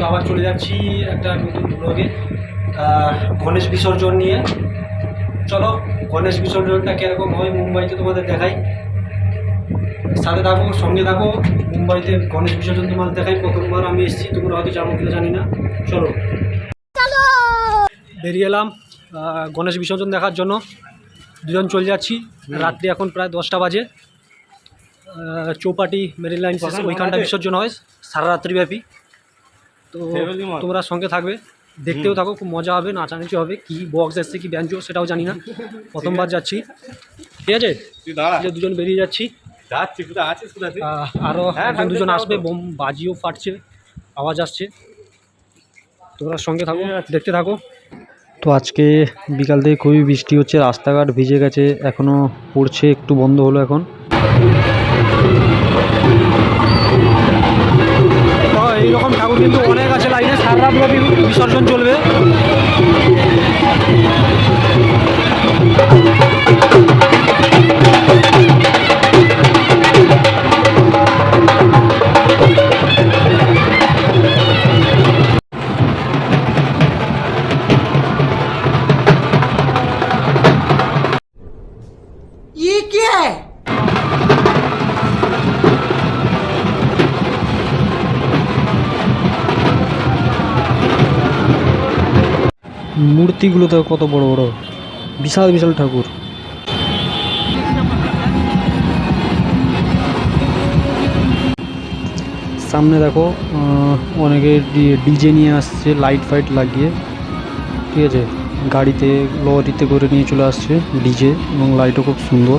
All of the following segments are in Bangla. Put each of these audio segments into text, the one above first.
তো আবার চলে যাচ্ছি একটা নতুন ব্লগে গণেশ বিসর্জন নিয়ে। চলো গণেশ বিসর্জনটা কীরকম হয় মুম্বাইতে তোমাদের দেখাই। সাথে থাকো সঙ্গে থাকো। মুম্বাইতে গণেশ বিসর্জন তোমাদের দেখাই। প্রথমবার আমি এসেছি তোমরা হয়তো যাব কিনা জানি না। চলো। বেরিয়ে এলাম গণেশ বিসর্জন দেখার জন্য। দুজন চলে যাচ্ছি। রাত্রি এখন প্রায় দশটা বাজে। চৌপাটি মেরিন লাইন ওইখানটা বিসর্জন হয়। সারা রাত্রি ব্যাপী তো তোমরা সঙ্গে থাকবে দেখতেও থাকো খুব মজা হবে নাচানাচি হবে কি বক্স এসছে কি ব্যঞ্জ সেটাও জানি না। প্রথমবার যাচ্ছি। ঠিক আছে? দুজন বেরিয়ে যাচ্ছি। আরও হ্যাঁ, একজন দুজন আসবে বোম বাজিও ফাটছে আওয়াজ আসছে। তোমরা সঙ্গে থাকো দেখতে থাকো। তো আজকে বিকাল থেকে খুবই বৃষ্টি হচ্ছে রাস্তাঘাট ভিজে গেছে এখনও পড়ছে একটু বন্ধ হলো এখন। সারা রাত বিসর্জন চলবে। মূর্তিগুলো তো কত বড় বড়, বিশাল বিশাল ঠাকুর। সামনে দেখো অনেকে ডিজে নিয়ে আসছে, লাইট ফাইট লাগিয়ে। ঠিক আছে? গাড়িতে, লরিতে করে নিয়ে চলে আসছে ডিজে এবং লাইটও খুব সুন্দর।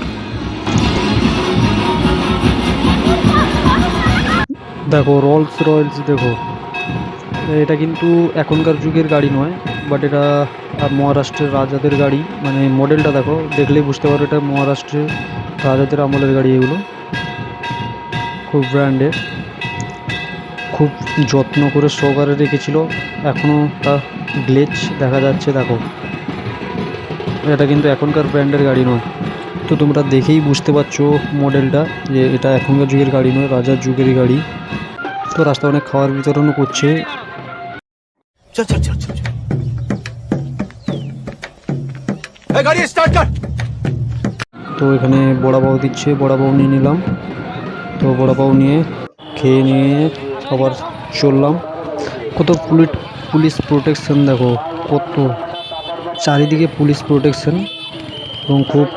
দেখো রোলস রয়েলস দেখো। এটা কিন্তু এখনকার যুগের গাড়ি নয় বাট এটা মহারাষ্ট্রের রাজাদের গাড়ি। মানে মডেলটা দেখো, দেখলেই বুঝতে পারো এটা মহারাষ্ট্রের রাজাদের আমলের গাড়ি এগুলো। খুব ব্র্যান্ডের খুব যত্ন করে সহকারে রেখেছিল। এখনও তা গ্লেজ দেখা যাচ্ছে, দেখো। এটা কিন্তু এখনকার ব্র্যান্ডের গাড়ি নয়। তো তোমরা দেখেই বুঝতে পারছ মডেলটা যে এটা এখনকার যুগের গাড়ি নয়, রাজার যুগের গাড়ি। তো রাস্তা অনেক খাওয়ার বিতরণও করছে। চল চল চল। তো এখানে বড়া বাউ দিচ্ছে, বড়া বাউ নিয়ে নিলাম। তো বড়াবাউ নিয়ে খেয়ে নিয়ে আবার চললাম। কত পুলিশ পুলিশ প্রোটেকশন দেখো, কত। চারিদিকে পুলিশ প্রোটেকশন এবং খুব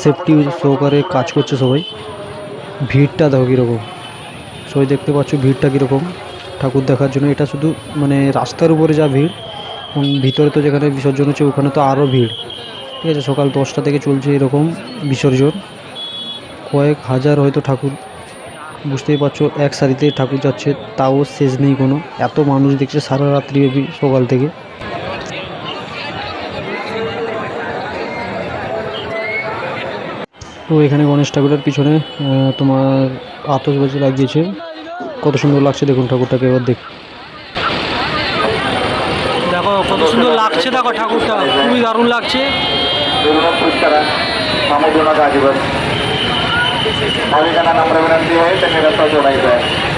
সেফটি সহকারে কাজ করছে সবাই। ভিড়টা দেখো কীরকম। সবাই দেখতে পাচ্ছ ভিড়টা কীরকম। ঠাকুর দেখার জন্য এটা শুধু মানে রাস্তার উপরে যা ভিড়, এবং ভিতরে তো যেখানে বিসর্জন হচ্ছে, ওখানে তো আরও ভিড়। ঠিক আছে, সকাল দশটা থেকে চলছে এরকম বিসর্জন। কয়েক হাজার হয়তো ঠাকুর, বুঝতেই পারছ, এক সারিতে ঠাকুর যাচ্ছে, তাও শেষ নেই কোনো। এত মানুষ দেখছে সারা রাত্রি ব্যাপী সকাল থেকে। তো এখানে গণেশ ঠাকুরের পিছনে তোমার আতসবাজি লাগিয়েছে। কত সুন্দর লাগছে দেখুন ঠাকুরটাকে, এবার দেখ। দেখো, কত সুন্দর লাগছে, দেখো ঠাকুরটা। খুবই দারুণ লাগছে। मिरवणूक खुश करा. थांबू नका अजिबात भाविकांना नम्र विनंती आहे त्यांनी रस्ता जोडायचा आहे.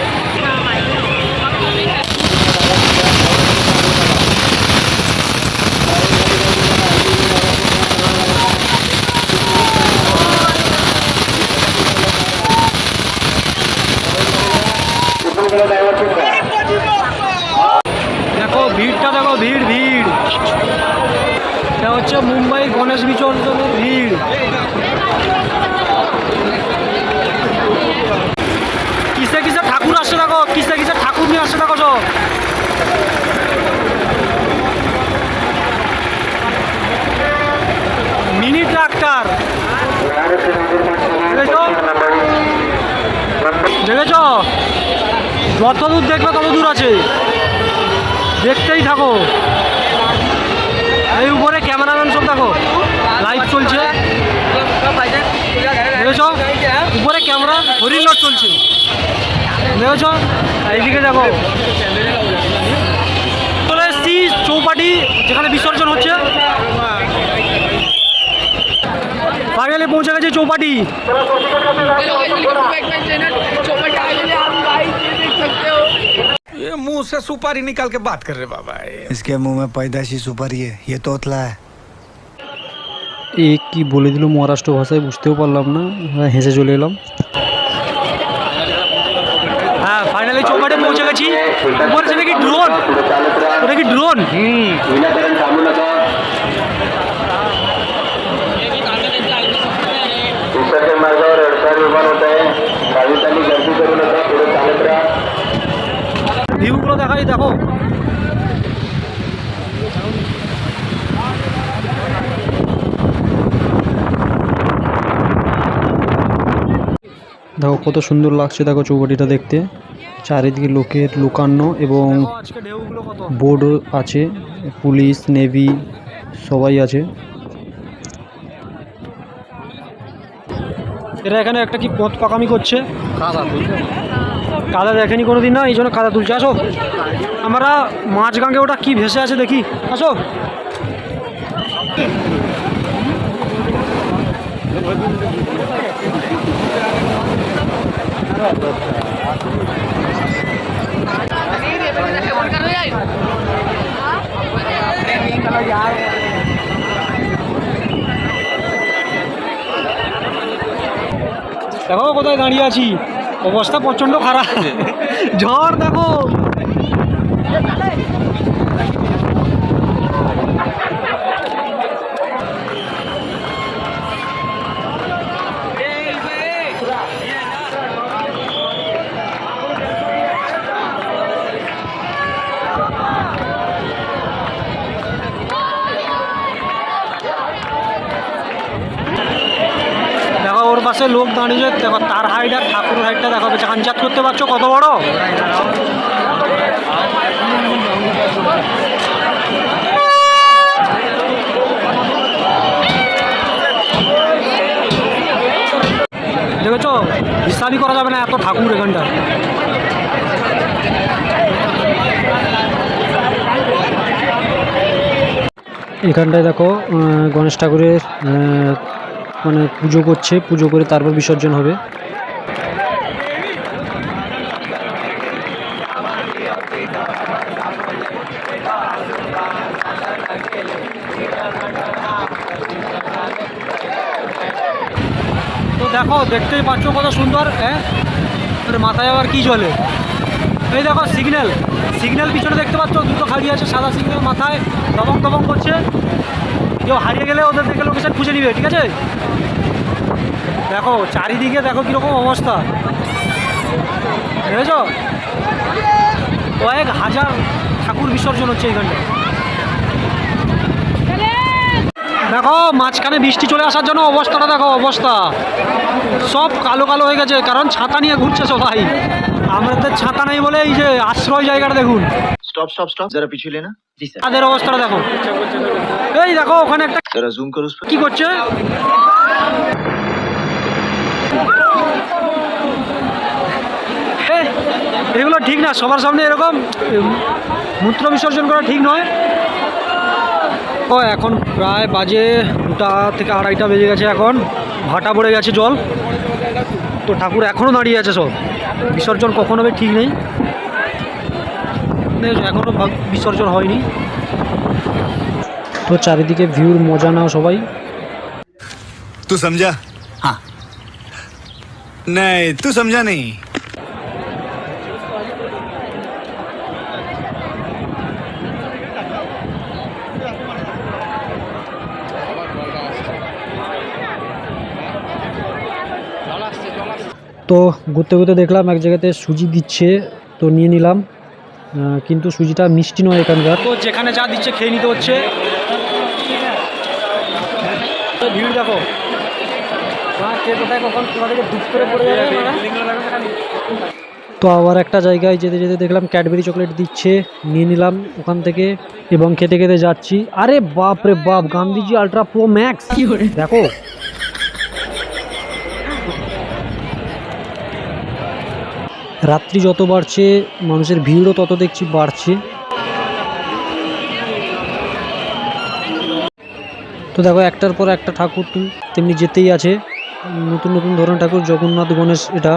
যত দূর দেখবে তত দূর আছে দেখতেই থাকো এই উপরে ক্যামেরাম্যান সব দেখো লাইভ চলছে উপরে ক্যামেরা হরিণ লট চলছে দেখেছ এইদিকে দেখো চলে এসছি চৌপাটি যেখানে বিসর্জন হচ্ছে ফাইনালি পৌঁছে গেছে চৌপাটি ये मुंह से सुपारी निकाल के बात कर रहे बाबा ये इसके मुंह में पैदाशी सुपारी है ये तोतला है এ কি বলে দিল মহারাষ্ট্র ভাষায় বুঝতেও পারলাম না হ্যাঁ, হেসে চলে এলাম হ্যাঁ ফাইনালি চৌকাটে পৌঁছে গেছি উপরে সেটা কি ড্রোন ওটা কি ড্রোন विसर्जन দেখাই দেখো। দেখো কত সুন্দর লাগছে দেখো চৌপাটিটা দেখতে। চারিদিকে লোকের লোকান্ন এবং বোর্ড আছে পুলিশ নেভি সবাই আছে। এরা এখানে একটা কি পথ পাকামি করছে? কাদা দেখেনি কোনো দিন না, এই জন্য কাদা তুলছে। আসো। আমরা মাছ গাঙ্গে, ওটা কি ভেসে আছে দেখি। আসো। দেখো কোথায় দাঁড়িয়ে আছি। অবস্থা প্রচণ্ড খারাপ। ঝড় দেখো দেখো ওর পাশে লোক দাঁড়িয়ে দেখো, তার হাইট আর ঠাকুর হাইটটা দেখো চাঞ্চাত করতে পারছ? কত বড়? দেখেছ? বিশ্বাসই করা যাবে না এত ঠাকুর এখানটা। এখানটায় দেখো গণেশ ঠাকুরের মানে পুজো করছে, পুজো করে তারপর বিসর্জন হবে। তো দেখো, দেখতেই পাচ্ছ কত সুন্দর হ্যাঁ? মাথায় আবার কি চলে এই দেখো সিগন্যাল সিগন্যাল পিছনে দেখতে পাচ্ছ, দুটো খাড়ি আছে, সাদা সিগন্যাল মাথায় দবং দবং করছে। কেউ হারিয়ে গেলে ওদের দেখে লোকেশন খুঁজে নিবে, ঠিক আছে? দেখো, চারিদিকে দেখো কীরকম অবস্থা। বুঝেছ কয়েক হাজার ঠাকুর বিসর্জন হচ্ছে এইখানটায় দেখো, মাঝখানে বৃষ্টি চলে আসার জন্য অবস্থাটা দেখো, অবস্থা। সব কালো কালো হয়ে গেছে, কারণ ছাতা নিয়ে ঘুরছে সবাই। আমরা তো ছাতা নাই বলে এই যে আশ্রয় জায়গাটা দেখুন। স্টপ স্টপ স্টপ যারা পিছলে না? তাদের অবস্থাটা দেখো। এই দেখো ওখানে একটা যারা জুম করো কি করছে? এগুলো ঠিক না সবার সামনে এরকম মূত্র বিসর্জন করা ঠিক নয়। ও এখন প্রায় বাজে দুটা থেকে আড়াইটা বেজে গেছে এখন। ভাটা পড়ে গেছে জল। তো ঠাকুর এখনও দাঁড়িয়ে আছে সব। বিসর্জন কখন হবে ঠিক নেই। এখনও বিসর্জন হয়নি। তো চারিদিকে ভিউর মজা নাও সবাই। তুই সমঝা হ্যাঁ নাই তুই সমঝা নেই তো ঘুরতে ঘুরতে দেখলাম এক জায়গাতে সুজি দিচ্ছে তো নিয়ে নিলাম। কিন্তু সুজিটা মিষ্টি নয় এখানকার। তো যেখানে যা দিচ্ছে খেয়ে নিতে হচ্ছে। তো ভিড় দেখো। তো আবার একটা জায়গায় যেতে যেতে দেখলাম ক্যাডবেরি চকলেট দিচ্ছে নিয়ে নিলাম ওখান থেকে এবং খেতে খেতে যাচ্ছি। আরে বাপ রে বাপ গান্ধীজি আলট্রা প্রো ম্যাক্স। দেখো রাত্রি যত বাড়ছে, মানুষের ভিড়ও তত দেখছি বাড়ছে। তো দেখো, একটার পর একটা ঠাকুর তেমনি যেতেই আছে। নতুন নতুন ধরনের ঠাকুর, জগন্নাথ, গণেশ, এটা।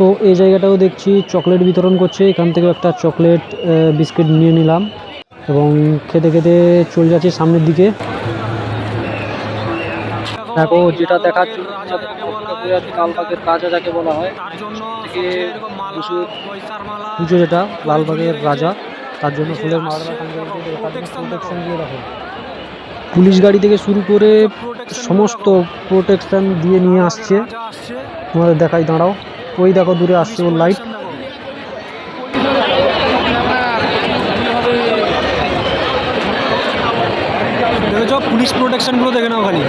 তো এই জায়গাটাও দেখছি চকলেট বিতরণ করছে। এখান থেকে একটা চকলেট বিস্কিট নিয়ে নিলাম এবং খেতে খেতে চলে যাচ্ছি সামনের দিকে। দেখো যেটা দেখার জন্য বলা হয় লালবাগের রাজা যাকে বলা হয়। পুজো- যেটা লালবাগের রাজা। তার জন্য ফুলের পুলিশ গাড়ি থেকে শুরু করে সমস্ত প্রোটেকশন দিয়ে নিয়ে আসছে। তোমাদের দেখাই দাঁড়াও। ওই দেখো দূরে আসছে ওর লাইট দেখেছ পুলিশ প্রোটেকশনগুলো দেখে নাও খালি।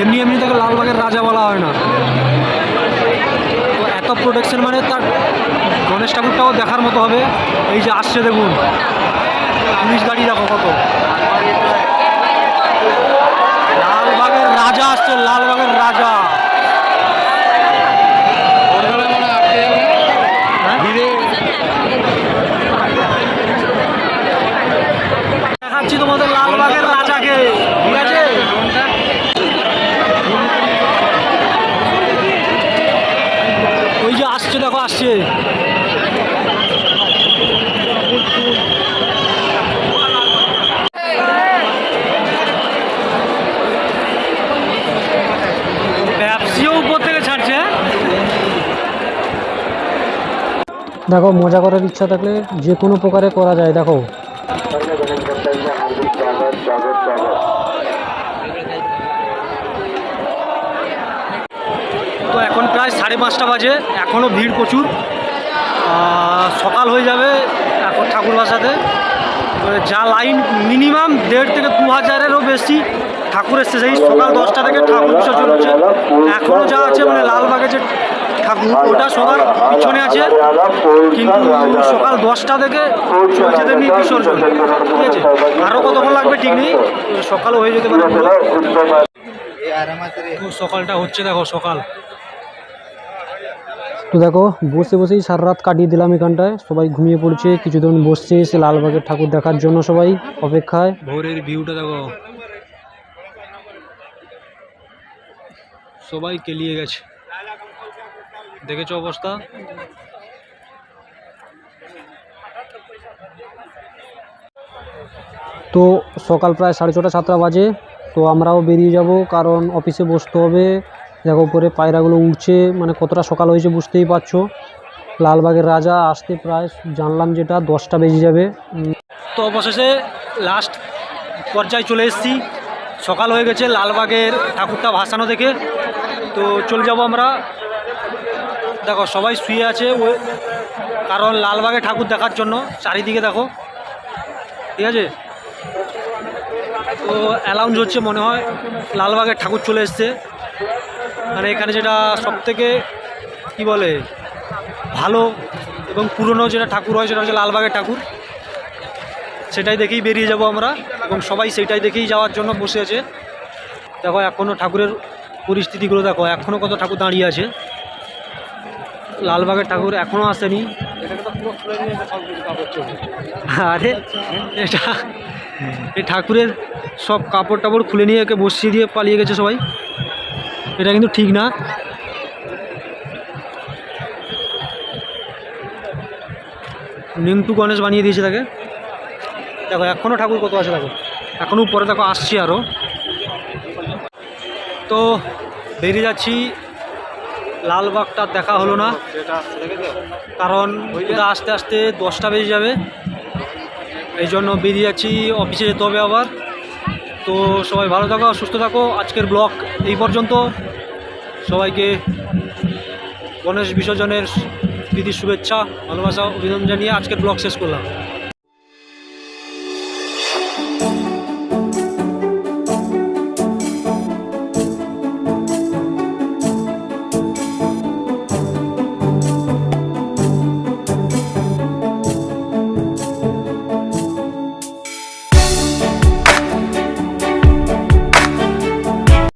এমনি এমনি তাকে লালবাগের রাজা বলা হয় না। এত প্রোটেকশন মানে তার গণেশ ঠাকুরটাও দেখার মতো হবে। এই যে আসছে দেখুন পুলিশ গাড়ি দেখো কত লালবাগের রাজা আসছে লালবাগের রাজা দেখাচ্ছি তোমাদের লালবাগের রাজাকে ঠিক আছে ওই যে আসছে দেখো আসছে ব্যবসিও উপর থেকে ছাড়ছে হ্যাঁ? দেখো, মজা করার ইচ্ছা থাকলে যে কোনো প্রকারে করা যায়, দেখো। তো এখন প্রায় সাড়ে পাঁচটা বাজে, এখনও ভিড় প্রচুর। সকাল হয়ে যাবে এখন ঠাকুর বাসাতে যা লাইন মিনিমাম দেড় থেকে দু হাজারেরও বেশি ঠাকুর এসছে। সেই সকাল দশটা থেকে ঠাকুর বিসর্জন হচ্ছে। এখনও যা আছে মানে লালবাগে যে ঠাকুর। ওটা সবার পিছনে আছে। কিন্তু সকাল দশটা থেকে চলছে তেমনি বিসর্জন। ঠিক আছে? আরও কতক্ষণ লাগবে ঠিক নেই? সকালও হয়ে যেতে পারে। সকালটা হচ্ছে দেখো সকাল। তো দেখো বসে বসেই সারা রাত কাটিয়ে দিলাম এখানটায়। সবাই ঘুমিয়ে পড়ছে কিছুদিন বসছে এসে লালবাগের ঠাকুর দেখার জন্য সবাই অপেক্ষায়। ভোরের ভিউটা দেখো। সবাই কেলিয়ে গেছে। দেখেছ অবস্থা? তো সকাল প্রায় সাড়ে ছটা সাতটা বাজে। তো আমরাও বেরিয়ে যাব কারণ অফিসে বসতে হবে। দেখো উপরে পায়রাগুলো উঠছে মানে কতটা সকাল হয়েছে বুঝতেই পারছ। লালবাগের রাজা আসতে প্রায় জানলাম যেটা দশটা বেজে যাবে। তো অবশেষে লাস্ট পর্যায়ে চলে এসেছি। সকাল হয়ে গেছে লালবাগের ঠাকুরটা ভাসানো দেখে। তো চলে যাব আমরা দেখো, সবাই শুয়ে আছে ও কারণ লালবাগে ঠাকুর দেখার জন্য, চারিদিকে দেখো। ঠিক আছে? তো অ্যালাউন্স হচ্ছে মনে হয় লালবাগের ঠাকুর চলে এসছে। মানে এখানে যেটা সবথেকে, কি বলে, ভালো এবং পুরনো যেটা ঠাকুর হয়, সেটা হচ্ছে লালবাগের ঠাকুর। সেটাই দেখেই বেরিয়ে যাব আমরা, এবং সবাই সেটাই দেখেই যাওয়ার জন্য বসে আছে। দেখো এখনও ঠাকুরের পরিস্থিতিগুলো দেখো এখনও কত ঠাকুর দাঁড়িয়ে আছে। লালবাগের ঠাকুর এখনও আসেনি। আরে, এটা এই ঠাকুরের সব কাপড় টাপড় খুলে নিয়ে একে বসিয়ে দিয়ে পালিয়ে গেছে সবাই। এটা কিন্তু ঠিক না। নিমটু গণেশ বানিয়ে দিয়েছে তাকে। দেখো এখনও ঠাকুর কত আছে দেখো। এখনও পরে দেখো আসছি আরও তো বেরিয়ে যাচ্ছি লালবাগটা দেখা হলো না। কারণ ওইটা আস্তে আস্তে দশটা বেজে যাবে। এই জন্য বেরিয়ে যাচ্ছি অফিসে যেতে হবে আবার। তো সবাই ভালো থাকো, সুস্থ থাকো। আজকের ব্লগ এই পর্যন্ত। সবাইকে গণেশ বিসর্জনের প্রীতির শুভেচ্ছা, ভালোবাসা, অভিনন্দন জানিয়ে আজকের ব্লগ শেষ করলাম।